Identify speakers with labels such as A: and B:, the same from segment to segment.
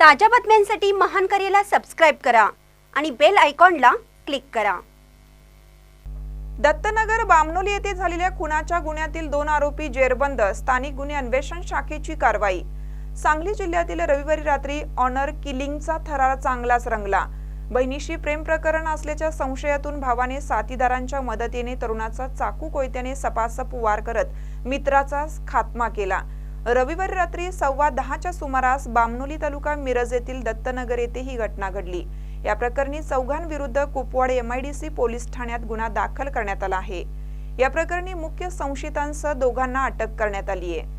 A: ताज्या बातम्यांसाठी महान करेला सबस्क्राईब करा आणि बेल आयकॉनला क्लिक करा.
B: दत्तनगर बामनोली येथे झालेल्या खुनाच्या गुन्ह्यातील दोन आरोपी जेरबंद स्थानिक गुन्हे अन्वेषण शाखेची कारवाई. सांगली जिल्ह्यातील रविवारी रात्री ऑनर किलिंगचा थरार चांगलाच रंगला. बहिणीशी प्रेम प्रकरण असल्याच्या संशयातून भावाने साथीदारांच्या मदतीने तरुणाचा चाकू कोयत्याने सपासप वार करत मित्राचा खात्मा केला. रविवारी रात्री सव्वा दहाच्या सुमारास बामनोली तालुका मिरज येथील दत्तनगर येथे ही घटना घडली. या प्रकरणी चौघांविरुद्ध कुपवाड एमआयडीसी पोलीस ठाण्यात गुन्हा दाखल करण्यात आला आहे. या प्रकरणी मुख्य संशयितांसह दोघांना अटक करण्यात आली आहे.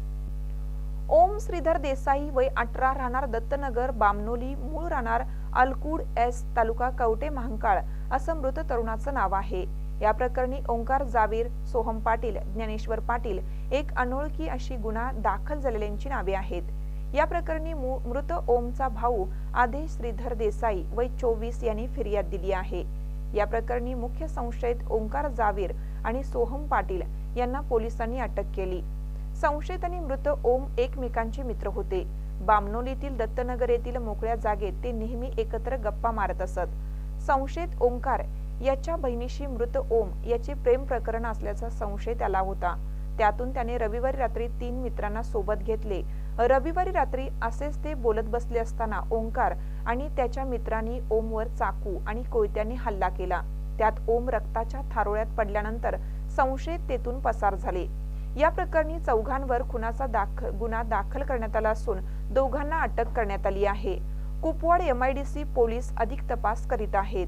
B: ओम श्रीधर देसाई वय अठरा राहणार दत्तनगर बामनोली मूळ राहणार अलकुड एस तालुका कवटे महांकाळ असं मृत तरुणाचं नाव आहे. या प्रकरणी ओंकार जावीर सोहम पाटील ज्ञानेश्वर पाटील एक अनोळखी अशी गुन्हा दाखल झालेल्यांची नावे आहेत. या प्रकरणी मृत ओमचा भाऊ आदेश श्रीधर देसाई वय चोवीस यांनी फिर्याद दिली आहे. या प्रकरणी मुख्य संशयित ओंकार जावीर आणि सोहम पाटील यांना पोलिसांनी अटक केली. संशयित आणि मृत ओम एकमेकांचे मित्र होते. बामनोलीतील दत्तनगर येथील मोकळ्या जागेत ते नेहमी एकत्र गप्पा मारत असत. संशयित ओंकार याच्या बहिणीशी मृत ओम याचे प्रेम प्रकरण असल्याचा संशय त्याला होता. त्यातून त्याने रविवारी रात्री तीन मित्रांना सोबत घेतले. रविवारी रात्री असेच ते बोलत बसले असताना ओंकार आणि त्याच्या मित्रांनी ओमवर चाकू आणि कोयत्याने हल्ला केला. त्यात ओम रक्ताच्या थारोळ्यात पडल्यानंतर संशयित तेथून पसार झाले. या प्रकरणी चौघांवर खुनाचा दाख गुन्हा दाखल करण्यात आला असून दोघांना अटक करण्यात आली आहे. कुपवाड एमआयडीसी पोलीस अधिक तपास करीत आहेत.